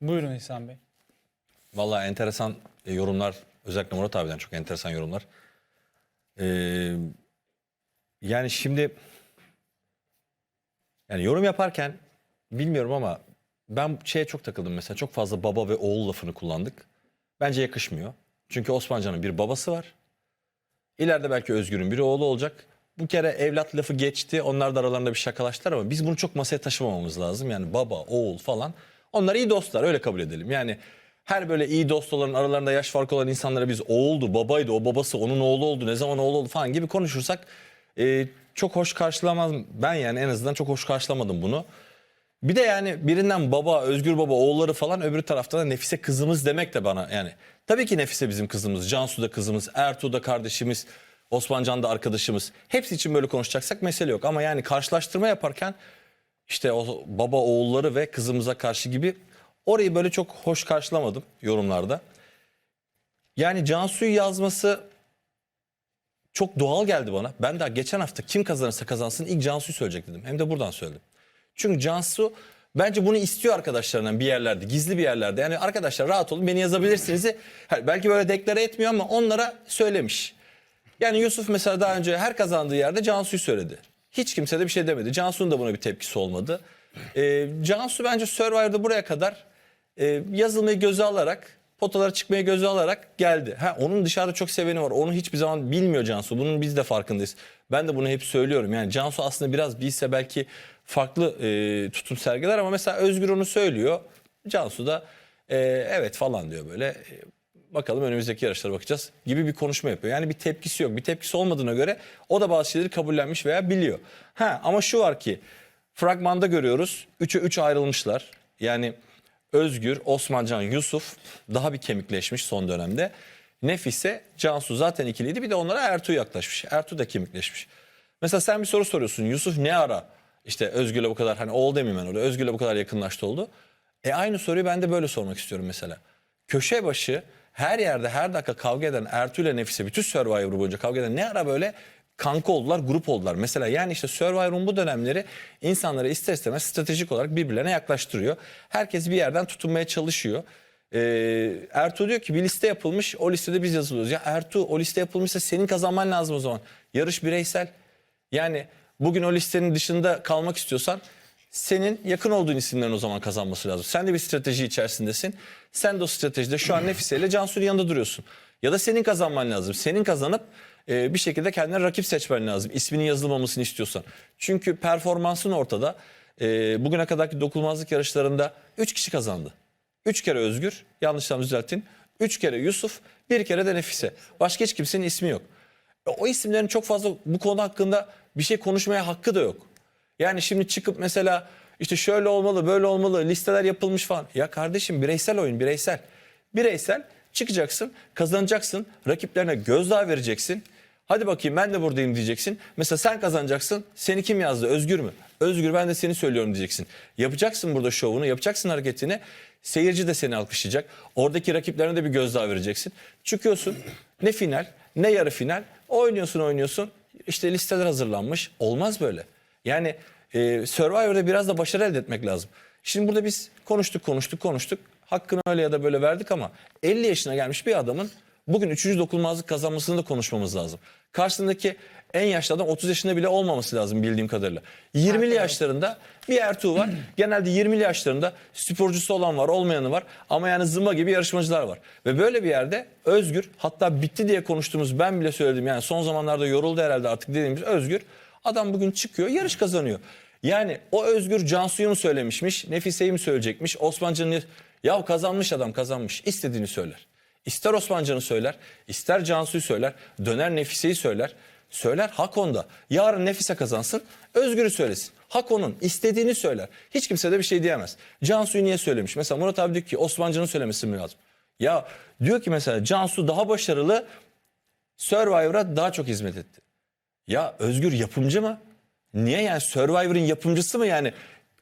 Buyurun İhsan Bey. Vallahi enteresan e, yorumlar. Özellikle Murat abiden çok enteresan yorumlar. Ee, yani şimdi yani yorum yaparken bilmiyorum ama ben şeye çok takıldım mesela. Çok fazla baba ve oğul lafını kullandık. Bence yakışmıyor. Çünkü Osmancan'ın bir babası var. İleride belki Özgür'ün bir oğlu olacak. Bu kere evlat lafı geçti. Onlar da aralarında bir şakalaştılar ama biz bunu çok masaya taşımamamız lazım. Yani baba, oğul falan. Onlar iyi dostlar öyle kabul edelim. Yani her böyle iyi dost olan aralarında yaş farkı olan insanlara biz oğuldu, babaydı, o babası, onun oğlu oldu, ne zaman oğlu oldu falan gibi konuşursak e, çok hoş karşılamaz. Ben yani en azından çok hoş karşılamadım bunu. Bir de yani birinden baba, Özgür baba, oğulları falan öbür tarafta da Nefise kızımız demek de bana yani. Tabii ki Nefise bizim kızımız, Cansu da kızımız, Ertuğ da kardeşimiz, Osmancan da arkadaşımız. Hepsi için böyle konuşacaksak mesele yok. Ama yani karşılaştırma yaparken işte o baba oğulları ve kızımıza karşı gibi orayı böyle çok hoş karşılamadım yorumlarda. Yani Cansu'yu yazması çok doğal geldi bana. Ben daha geçen hafta kim kazanırsa kazansın ilk Cansu'yu söyleyecek dedim. Hem de buradan söyledim. Çünkü Cansu bence bunu istiyor arkadaşlarından bir yerlerde, gizli bir yerlerde. Yani arkadaşlar rahat olun beni yazabilirsiniz. Belki böyle deklare etmiyor ama onlara söylemiş. Yani Yusuf mesela daha önce her kazandığı yerde Cansu'yu söyledi. Hiç kimse de bir şey demedi. Cansu'nun da buna bir tepkisi olmadı. Ee, Cansu bence Survivor'da buraya kadar e, yazılmayı göze alarak, potalara çıkmayı göze alarak geldi. Ha, onun dışarıda çok seveni var. Onu hiçbir zaman bilmiyor Cansu. Bunun biz de farkındayız. Ben de bunu hep söylüyorum. Yani Cansu aslında biraz bilse belki farklı e, tutum sergiler ama mesela Özgür onu söylüyor. Cansu da e, evet falan diyor böyle. Bakalım önümüzdeki yarışlara bakacağız gibi bir konuşma yapıyor. Yani bir tepkisi yok. Bir tepkisi olmadığına göre o da bazı şeyleri kabullenmiş veya biliyor. Ha ama şu var ki fragmanda görüyoruz 3'e 3 ayrılmışlar. Yani Özgür, Osmancan, Yusuf daha bir kemikleşmiş son dönemde. Nefise, Cansu zaten ikiliydi. Bir de onlara Ertuğ yaklaşmış. Ertuğ da kemikleşmiş. Mesela sen bir soru soruyorsun. Yusuf ne ara işte Özgür'le bu kadar hani oğul demeyeyim ben orada Özgür'le bu kadar yakınlaştı oldu. E aynı soruyu ben de böyle sormak istiyorum mesela. Köşe başı her yerde her dakika kavga eden Ertuğ ile Nefise bütün Survivor boyunca kavga eden ne ara böyle kanka oldular, grup oldular. Mesela yani işte Survivor'un bu dönemleri insanları ister istemez stratejik olarak birbirlerine yaklaştırıyor. Herkes bir yerden tutunmaya çalışıyor. Ee, Ertuğ diyor ki bir liste yapılmış o listede biz yazılıyoruz. Ya Ertuğ o liste yapılmışsa senin kazanman lazım o zaman. Yarış bireysel. Yani bugün o listenin dışında kalmak istiyorsan senin yakın olduğun isimlerin o zaman kazanması lazım. Sen de bir strateji içerisindesin. Sen de o stratejide şu an Nefise ile Cansu'nun yanında duruyorsun. Ya da senin kazanman lazım. Senin kazanıp e, bir şekilde kendine rakip seçmen lazım. İsminin yazılmamasını istiyorsan. Çünkü performansın ortada. E, bugüne kadarki dokunulmazlık yarışlarında 3 kişi kazandı. 3 kere Özgür, yanlışlarımı düzeltin. 3 kere Yusuf, bir kere de Nefise. Başka hiç kimsenin ismi yok. E, O isimlerin çok fazla bu konu hakkında bir şey konuşmaya hakkı da yok. Yani şimdi çıkıp mesela işte şöyle olmalı, böyle olmalı, listeler yapılmış falan. Ya kardeşim bireysel oyun, bireysel. Bireysel çıkacaksın, kazanacaksın, rakiplerine gözdağı vereceksin. Hadi bakayım ben de buradayım diyeceksin. Mesela sen kazanacaksın. Seni kim yazdı? Özgür mü? Özgür ben de seni söylüyorum diyeceksin. Yapacaksın burada şovunu, yapacaksın hareketini. Seyirci de seni alkışlayacak. Oradaki rakiplerine de bir gözdağı vereceksin. Çıkıyorsun. Ne final, ne yarı final. Oynuyorsun, oynuyorsun. İşte listeler hazırlanmış. Olmaz böyle. Yani e, Survivor'da biraz da başarı elde etmek lazım. Şimdi burada biz konuştuk, konuştuk, konuştuk. Hakkını öyle ya da böyle verdik ama 50 yaşına gelmiş bir adamın bugün 3. dokunulmazlık kazanmasını da konuşmamız lazım. Karşısındaki en yaşlı adam 30 yaşında bile olmaması lazım bildiğim kadarıyla. 20'li yaşlarında bir Ertuğ var. Genelde 20'li yaşlarında sporcusu olan var, olmayanı var. Ama yani zımba gibi yarışmacılar var. Ve böyle bir yerde Özgür hatta bitti diye konuştuğumuz ben bile söyledim. Yani son zamanlarda yoruldu herhalde artık dediğimiz Özgür. Adam bugün çıkıyor yarış kazanıyor. Yani o Özgür Cansu'yu mu söylemişmiş, Nefise'yi mi söyleyecekmiş, Osmancan'ı... Ya kazanmış adam kazanmış istediğini söyler. İster Osmancan'ı söyler, ister Cansu'yu söyler, döner Nefise'yi söyler. Söyler hak onda. Yarın Nefise kazansın, Özgür'ü söylesin. Hak onun, istediğini söyler. Hiç kimse de bir şey diyemez. Cansu'yu niye söylemiş? Mesela Murat abi diyor ki Osmancan'ın söylemesi mi lazım? Ya diyor ki mesela Cansu daha başarılı, Survivor'a daha çok hizmet etti. Ya Özgür yapımcı mı? Niye yani Survivor'ın yapımcısı mı yani?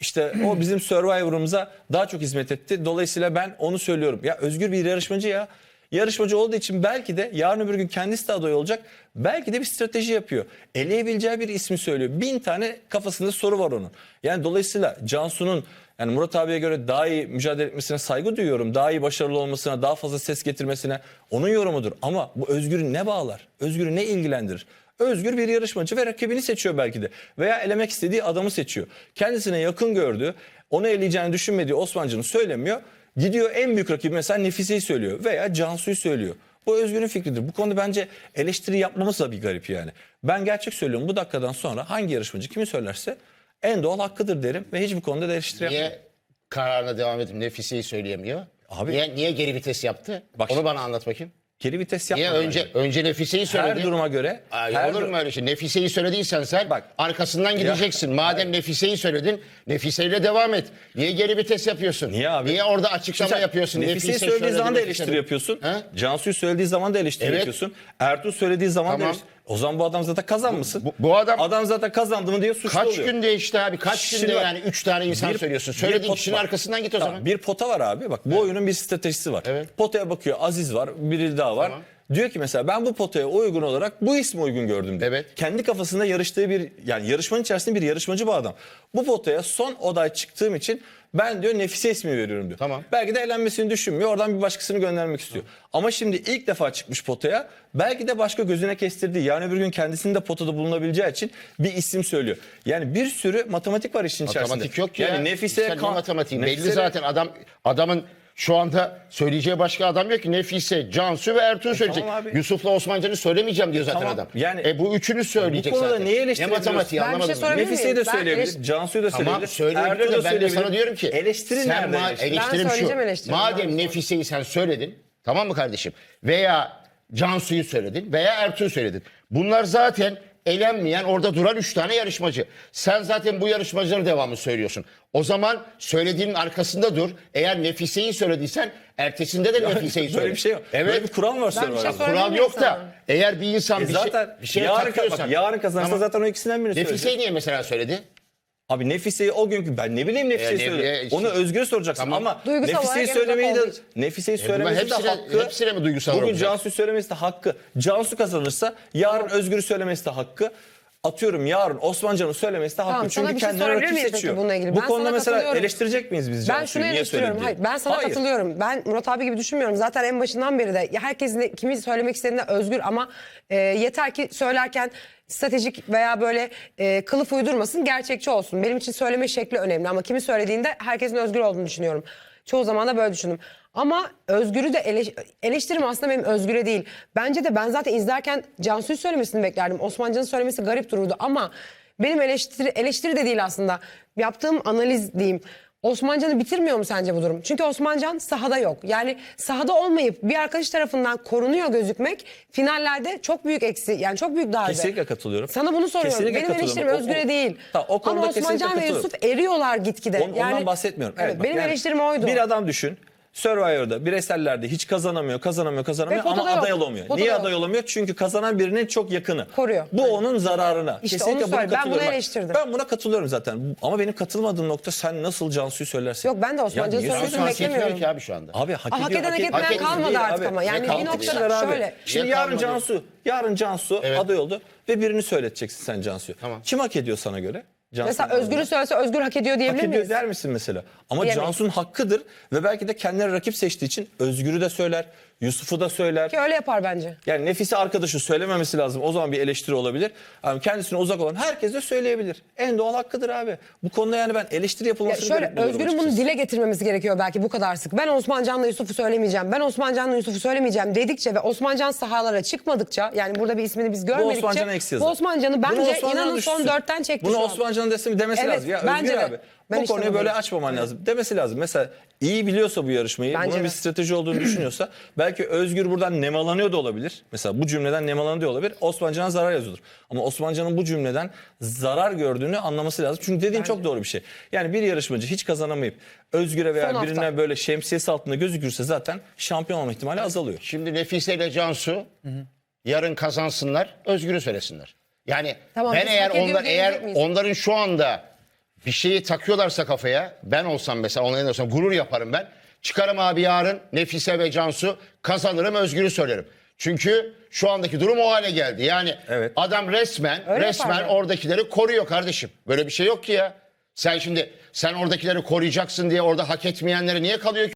İşte o bizim Survivor'ımıza daha çok hizmet etti. Dolayısıyla ben onu söylüyorum. Ya Özgür bir yarışmacı ya. Yarışmacı olduğu için belki de yarın öbür gün kendisi de aday olacak. Belki de bir strateji yapıyor. Eleyebileceği bir ismi söylüyor. Bin tane kafasında soru var onun. Yani dolayısıyla Cansu'nun Yani Murat abiye göre daha iyi mücadele etmesine saygı duyuyorum. Daha iyi başarılı olmasına, daha fazla ses getirmesine onun yorumudur. Ama bu Özgür'ü ne bağlar? Özgür'ü ne ilgilendirir? Özgür bir yarışmacı ve rakibini seçiyor belki de. Veya elemek istediği adamı seçiyor. Kendisine yakın gördüğü, onu eleyeceğini düşünmediği Osmancan'ı söylemiyor. Gidiyor en büyük rakibi mesela Nefise'yi söylüyor veya Cansu'yu söylüyor. Bu Özgür'ün fikridir. Bu konuda bence eleştiri yapmamız da bir garip yani. Ben gerçek söylüyorum bu dakikadan sonra hangi yarışmacı kimi söylerse en doğal hakkıdır derim ve hiçbir konuda da eleştiri yapmam. Niye kararına devam edip Nefise'yi söyleyemiyor? Abi- niye, niye geri vites yaptı? Bak Onu bana anlat bakayım. Geri vites Niye yapmadan. önce önce Nefise'yi söyledi? her duruma göre Ay, her olur mu öyle şey? Nefise'yi söylediysen sen Bak. arkasından gideceksin. Madem Nefise'yi söyledin, Nefise'yle devam et. Niye geri vites yapıyorsun? Niye abi? Niye orada açıklama Sen yapıyorsun? Nefise'yi Nefise söylediği söyledi, zaman da Nefise eleştiri söyledi. yapıyorsun. Ha? Cansu'yu söylediği zaman da eleştiri Evet. yapıyorsun. Ertuğ söylediği zaman da Tamam. eleştiri. O zaman bu adam zaten kazanmışsın. Bu- bu adam- Adam zaten kazandı mı diye suçlu Kaç oluyor. gün değişti abi? Kaç Şimdi günde bak, yani üç tane insan bir- söylüyorsun. Söylediğin kişinin var. arkasından git o Tamam, zaman. Bir pota var abi. Bak bu oyunun bir stratejisi var. Evet. Potaya bakıyor Aziz var, biri daha var. Tamam. Diyor ki mesela ben bu potaya uygun olarak bu ismi uygun gördüm diyor. Evet. Kendi kafasında yarıştığı bir yani yarışmanın içerisinde bir yarışmacı bu adam. Bu potaya son oday çıktığım için ben diyor Nefise ismi veriyorum diyor. Tamam. Belki de eğlenmesini düşünmüyor. Oradan bir başkasını göndermek istiyor. Ama şimdi ilk defa çıkmış potaya belki de başka gözüne kestirdiği yani öbür gün kendisinin de potada bulunabileceği için bir isim söylüyor. Yani bir sürü matematik var işin içerisinde. Matematik yok ki yani ya. Nefise Sen ne kan- matematiği? Belli Nefise- zaten adam adamın şu anda söyleyeceği başka adam yok ki. Nefise, Cansu ve Ertuğ söyleyecek. E, tamam abi. Yusuf'la Osmancan'ı söylemeyeceğim diyor zaten tamam. adam. Yani- e bu üçünü söyleyecek Bu konuda zaten. neyi Ne matematiği Ben şey anlamadım. miyim? Nefis'i de söyleyebilir, Cansu'yu da Tamam söyleyebilir. söyleyebilir Ertuğ'u de da ben de söyleyebilir. sana diyorum ki. Eleştiri sen nerede ma- eleştiri? eleştirim Ben şu. eleştirimi. Madem Nefise'yi sen söyledin. Tamam mı kardeşim? Veya Cansu'yu söyledin veya Ertuğ'u söyledin. Bunlar zaten elenmeyen orada duran üç tane yarışmacı. Sen zaten bu yarışmacıların devamı söylüyorsun. O zaman söylediğinin arkasında dur. Eğer Nefise'yi söylediysen ertesinde de Nefise'yi söyle. Böyle bir şey yok. Evet. Böyle bir kural var bir şey Kural yok da eğer bir insan E bir, zaten şey, bir şeye yarın, takıyorsan. bak, yarın kazanırsa Tamam. zaten o ikisinden birini söyleyecek. Nefise'yi niye mesela söyledi? Abi Nefise'yi o günkü ben ne bileyim Nefise'yi E, ne söyle. bileyim, işte- Onu Özgür'e soracaksın Tamam. ama Duygusal Nefise'yi olarak söylemeyi de için. Nefise'yi bunlar söylemesi de hepsine- hakkı. hepsine mi duygusal Bugün olacak? Cansu söylemesi de hakkı. Cansu kazanırsa yarın Özgür'ü söylemesi de hakkı. Atıyorum yarın Osmancan'ın söylemesi de hakkı. Tamam, Çünkü şey kendine sorabilir rakip seçiyor. bununla ilgili? Bu Ben konuda mesela eleştirecek miyiz biz Ben şunu eleştiriyorum. Hayır, ben sana Hayır. katılıyorum. Ben Murat abi gibi düşünmüyorum. Zaten en başından beri de herkesin kimi söylemek istediğinde özgür ama e, yeter ki söylerken stratejik veya böyle e, kılıf uydurmasın, gerçekçi olsun. Benim için söyleme şekli önemli ama kimi söylediğinde herkesin özgür olduğunu düşünüyorum. Çoğu zaman da böyle düşündüm. Ama Özgür'ü de eleş- eleştirim aslında benim Özgür'e değil. Bence de ben zaten izlerken Cansu'yu söylemesini beklerdim. Osmancan'ın söylemesi garip dururdu ama benim eleştiri, eleştiri de değil aslında. Yaptığım analiz diyeyim. Osmancan'ı bitirmiyor mu sence bu durum? Çünkü Osmancan sahada yok. Yani sahada olmayıp bir arkadaş tarafından korunuyor gözükmek finallerde çok büyük eksi yani çok büyük darbe. Kesinlikle katılıyorum. Sana bunu soruyorum. Kesinlikle Benim eleştirim Özgür'e değil. Tamam, o konuda Ama Osmancan ve. Yusuf eriyorlar gitgide. On- ondan yani, bahsetmiyorum. Evet, bak benim yani eleştirim oydu. Bir adam düşün. Survivor'da bireysellerde hiç kazanamıyor, kazanamıyor, kazanamıyor Ve ama potada aday olamıyor. Potada Niye yok. aday olamıyor? Çünkü kazanan birinin çok yakını. Koruyor. Bu onun zararına. İşte Kesinlikle onu buna söyle. Ben katılıyorum. bunu Bak, eleştirdim. Ben buna katılıyorum zaten. Ama benim katılmadığım nokta sen nasıl Cansu'yu söylersin? Yok, ben de Osmancan'ı Ya niye söyledim, Cansu hak beklemiyorum. etmiyor ki abi şu anda. Abi hak Aa, hak ediyor, eden hak etmeyen etmiyor kalmadı değil artık abi. ama. Yani Ne bir noktada abi. şöyle. Şimdi Niye yarın kalmadı? Cansu, yarın Cansu Evet. aday oldu ve birini söyleteceksin sen Cansu'yu. Tamam. Kim hak ediyor sana göre? Cansu'nun Mesela. Özgür'ü söylese Özgür hak ediyor hak diyebilir ediyor miyiz? der misin mesela? Ama Diyemeyiz. Cansu'nun hakkıdır ve belki de kendine rakip seçtiği için Özgür'ü de söyler, Yusuf'u da söyler. Ki öyle yapar bence. Yani Nefise arkadaşı söylememesi lazım. O zaman bir eleştiri olabilir. Yani kendisine uzak olan herkes de söyleyebilir. En doğal hakkıdır abi. Bu konuda yani ben eleştiri Ya yapılmasını şöyle garip buluyorum Özgür'ün bunu dile getirmemesi gerekiyor belki bu kadar sık. Ben Osmancan'la Yusuf'u söylemeyeceğim. Ben Osmancan'la Yusuf'u söylemeyeceğim dedikçe ve Osmancan sahalara çıkmadıkça yani burada bir ismini biz Bu görmedikçe Osmancan'a eksi bu yazar. Osmancan'ı Bunu bence Osmancan'a inanın son düşsün. dörtten çekti Bunu şu an. Osmancan'ın desemi demesi Evet, lazım. Ya bence Özgür abi Ben bu işte konuyu böyle açmaman lazım. Demesi lazım. Mesela iyi biliyorsa bu yarışmayı, Bence bunun de. bir strateji olduğunu düşünüyorsa belki Özgür buradan nemalanıyor da olabilir. Mesela bu cümleden nemalanıyor da olabilir. Osmancan'a zarar yazıyordur. Ama Osmancan'ın bu cümleden zarar gördüğünü anlaması lazım. Çünkü dediğin çok doğru bir şey. Yani bir yarışmacı hiç kazanamayıp Özgür'e veya Son hafta. birine böyle şemsiyesi altında gözükürse zaten şampiyon olma ihtimali azalıyor. Şimdi Nefise ile Cansu yarın kazansınlar, Özgür'ü söylesinler. Yani Tamam, ben eğer onlar eğer miyiz? onların şu anda bir şeyi takıyorlarsa kafaya, ben olsam mesela onların olsam gurur yaparım ben. Çıkarım abi yarın Nefise ve Cansu kazanırım, Özgür'ü söylerim. Çünkü şu andaki durum o hale geldi. Yani Evet. adam resmen Öyle resmen yapar ya. oradakileri koruyor kardeşim. Böyle bir şey yok ki ya. Sen şimdi sen oradakileri koruyacaksın diye orada hak etmeyenlere niye kalıyor ki?